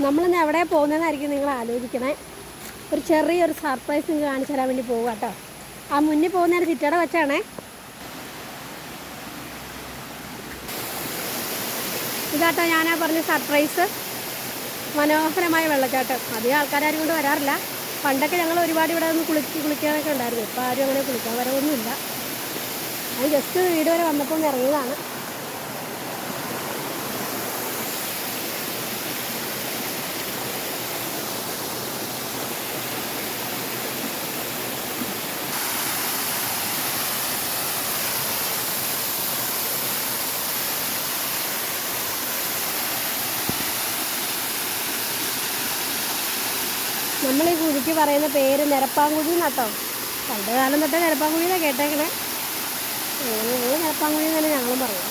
നമ്മളിന്ന് എവിടെ പോകുന്നതെന്നായിരിക്കും നിങ്ങൾ ആലോചിക്കണേ. ഒരു ചെറിയൊരു സർപ്രൈസ് നിങ്ങൾക്ക് കാണിച്ചു തരാൻ വേണ്ടി പോകുക കേട്ടോ. ആ മുന്നിൽ പോകുന്നൊരു ചിറ്റട വെച്ചാണേ. ഇതാട്ടോ ഞാനാ പറഞ്ഞ സർപ്രൈസ് മനോഹരമായ വെള്ളച്ചാട്ടം. അധികം ആൾക്കാരും കൊണ്ട് വരാറില്ല. പണ്ടൊക്കെ ഞങ്ങൾ ഒരുപാട് ഇവിടെ ഒന്ന് കുളിച്ച് കുളിക്കാനൊക്കെ ഉണ്ടായിരുന്നു. ഇപ്പോൾ ആരും അങ്ങനെ കുളിക്കാൻ വരവൊന്നുമില്ല. അത് ജസ്റ്റ് വീട് വരെ വന്നപ്പോൾ ഒന്ന് ഇറങ്ങിയതാണ്. നമ്മൾ ഈ കുഴിക്ക് പറയുന്ന പേര് നിരപ്പാങ്കുഴി എന്നാട്ടോ. പണ്ട് കാലം തൊട്ടേ നിരപ്പാങ്കുഴി എന്നാണ് കേട്ടേക്കണേ. നിരപ്പാങ്കുഴി എന്നല്ലേ ഞങ്ങളും പറയാം